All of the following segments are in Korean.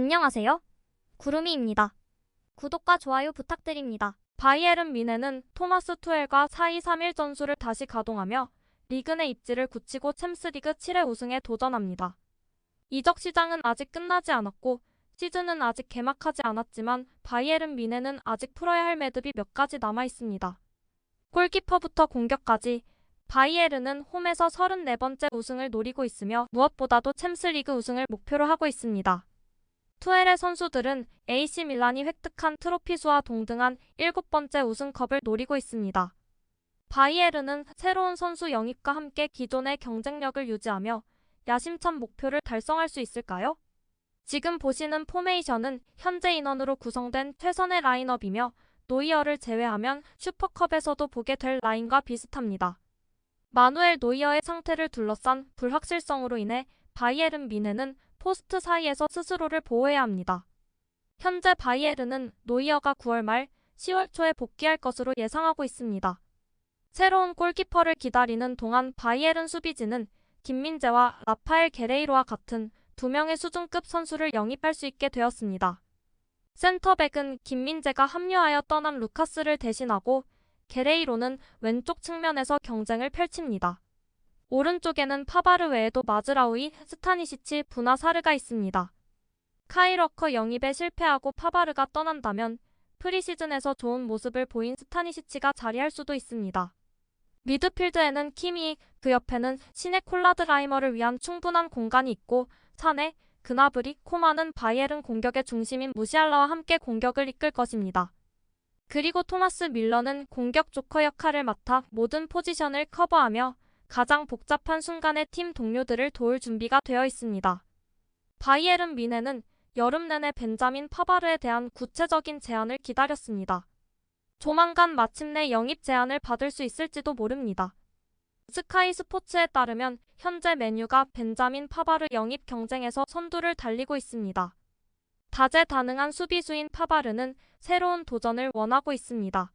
안녕하세요. 구름이입니다. 구독과 좋아요 부탁드립니다. 바이에른 미네는 토마스 투엘과 4-2-3-1 전술을 다시 가동하며 리그 내 입지를 굳히고 챔스리그 7회 우승에 도전합니다. 이적 시장은 아직 끝나지 않았고 시즌은 아직 개막하지 않았지만 바이에른 미네는 아직 풀어야 할 매듭이 몇 가지 남아 있습니다. 골키퍼부터 공격까지 바이에른은 홈에서 34번째 우승을 노리고 있으며 무엇보다도 챔스리그 우승을 목표로 하고 있습니다. 투엘의 선수들은 AC 밀란이 획득한 트로피 수와 동등한 7번째 우승컵을 노리고 있습니다. 바이에른은 새로운 선수 영입과 함께 기존의 경쟁력을 유지하며 야심찬 목표를 달성할 수 있을까요? 지금 보시는 포메이션은 현재 인원으로 구성된 최선의 라인업이며 노이어를 제외하면 슈퍼컵에서도 보게 될 라인과 비슷합니다. 마누엘 노이어의 상태를 둘러싼 불확실성으로 인해 바이에른 미네는 포스트 사이에서 스스로를 보호해야 합니다. 현재 바이에른은 노이어가 9월 말 10월 초에 복귀할 것으로 예상하고 있습니다. 새로운 골키퍼를 기다리는 동안 바이에른 수비진은 김민재와 라파엘 게레이로와 같은 두 명의 수준급 선수를 영입할 수 있게 되었습니다. 센터백은 김민재가 합류하여 떠난 루카스를 대신하고 게레이로는 왼쪽 측면에서 경쟁을 펼칩니다. 오른쪽에는 파바르 외에도 마즈라우이, 스타니시치, 부나사르가 있습니다. 카이러커 영입에 실패하고 파바르가 떠난다면 프리시즌에서 좋은 모습을 보인 스타니시치가 자리할 수도 있습니다. 미드필드에는 키미, 그 옆에는 시네 콜라드라이머를 위한 충분한 공간이 있고 사네, 그나브리, 코마는 바이에른 공격의 중심인 무시알라와 함께 공격을 이끌 것입니다. 그리고 토마스 밀러는 공격 조커 역할을 맡아 모든 포지션을 커버하며 가장 복잡한 순간에 팀 동료들을 도울 준비가 되어 있습니다. 바이에른 미네는 여름 내내 벤자민 파바르에 대한 구체적인 제안을 기다렸습니다. 조만간 마침내 영입 제안을 받을 수 있을지도 모릅니다. 스카이 스포츠에 따르면 현재 메뉴가 벤자민 파바르 영입 경쟁에서 선두를 달리고 있습니다. 다재다능한 수비수인 파바르는 새로운 도전을 원하고 있습니다.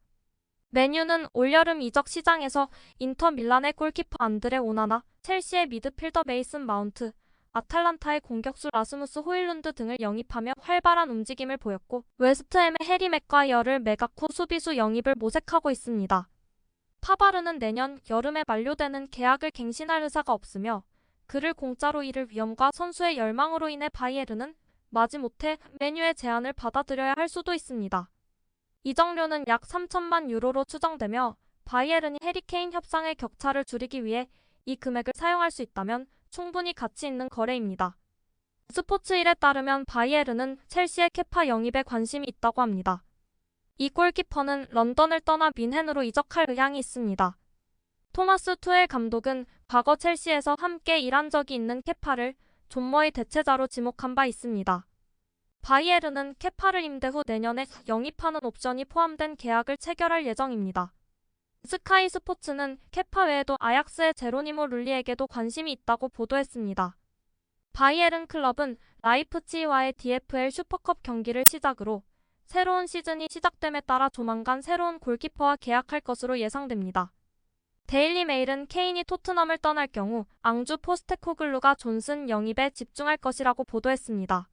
메뉴는 올여름 이적 시장에서 인터 밀란의 골키퍼 안드레 오나나, 첼시의 미드필더 메이슨 마운트, 아탈란타의 공격수 라스무스 호일룬드 등을 영입하며 활발한 움직임을 보였고 웨스트햄의 해리 맥과이어를 매각 후 수비수 영입을 모색하고 있습니다. 파바르는 내년 여름에 만료되는 계약을 갱신할 의사가 없으며 그를 공짜로 잃을 위험과 선수의 열망으로 인해 바이에르는 마지못해 메뉴의 제안을 받아들여야 할 수도 있습니다. 이적료는 약 3천만 유로로 추정되며 바이에른이 해리케인 협상의 격차를 줄이기 위해 이 금액을 사용할 수 있다면 충분히 가치 있는 거래입니다. 스포츠일에 따르면 바이에른은 첼시의 케파 영입에 관심이 있다고 합니다. 이 골키퍼는 런던을 떠나 민헨으로 이적할 의향이 있습니다. 토마스 투엘 감독은 과거 첼시에서 함께 일한 적이 있는 케파를 존머의 대체자로 지목한 바 있습니다. 바이에른은 케파를 임대 후 내년에 영입하는 옵션이 포함된 계약을 체결할 예정입니다. 스카이 스포츠는 케파 외에도 아약스의 제로니모 룰리에게도 관심이 있다고 보도했습니다. 바이에른 클럽은 라이프치히와의 DFL 슈퍼컵 경기를 시작으로 새로운 시즌이 시작됨에 따라 조만간 새로운 골키퍼와 계약할 것으로 예상됩니다. 데일리 메일은 케인이 토트넘을 떠날 경우 앙주 포스테코글루가 존슨 영입에 집중할 것이라고 보도했습니다.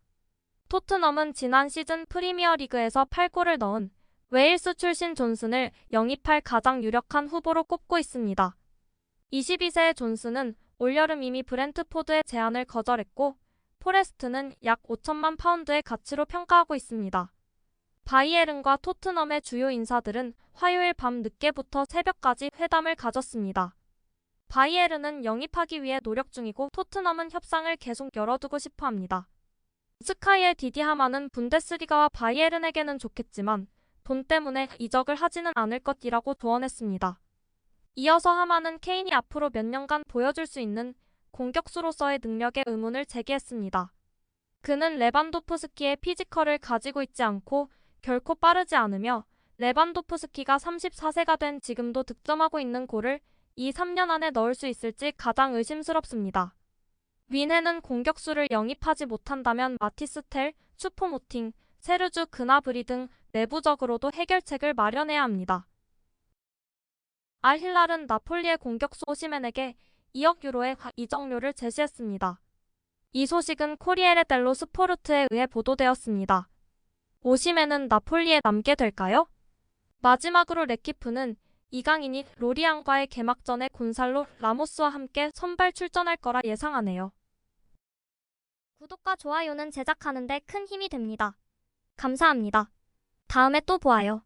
토트넘은 지난 시즌 프리미어리그에서 8골을 넣은 웨일스 출신 존슨을 영입할 가장 유력한 후보로 꼽고 있습니다. 22세의 존슨은 올여름 이미 브렌트포드의 제안을 거절했고 포레스트는 약 5천만 파운드의 가치로 평가하고 있습니다. 바이에른과 토트넘의 주요 인사들은 화요일 밤 늦게부터 새벽까지 회담을 가졌습니다. 바이에른은 영입하기 위해 노력 중이고 토트넘은 협상을 계속 열어두고 싶어 합니다. 스카이의 디디 하마는 분데스리가와 바이에른에게는 좋겠지만 돈 때문에 이적을 하지는 않을 것이라고 조언했습니다. 이어서 하마는 케인이 앞으로 몇 년간 보여줄 수 있는 공격수로서의 능력에 의문을 제기했습니다. 그는 레반도프스키의 피지컬을 가지고 있지 않고 결코 빠르지 않으며 레반도프스키가 34세가 된 지금도 득점하고 있는 골을 이 3년 안에 넣을 수 있을지 가장 의심스럽습니다. 윈헨은 공격수를 영입하지 못한다면 마티스텔, 슈포모팅, 세르주 그나브리 등 내부적으로도 해결책을 마련해야 합니다. 알힐랄은 나폴리의 공격수 오시멘에게 2억 유로의 이적료를 제시했습니다. 이 소식은 코리에레 델로 스포르트에 의해 보도되었습니다. 오시멘은 나폴리에 남게 될까요? 마지막으로 레키프는 이강인이 로리앙과의 개막전에 곤살로 라모스와 함께 선발 출전할 거라 예상하네요. 구독과 좋아요는 제작하는데 큰 힘이 됩니다. 감사합니다. 다음에 또 보아요.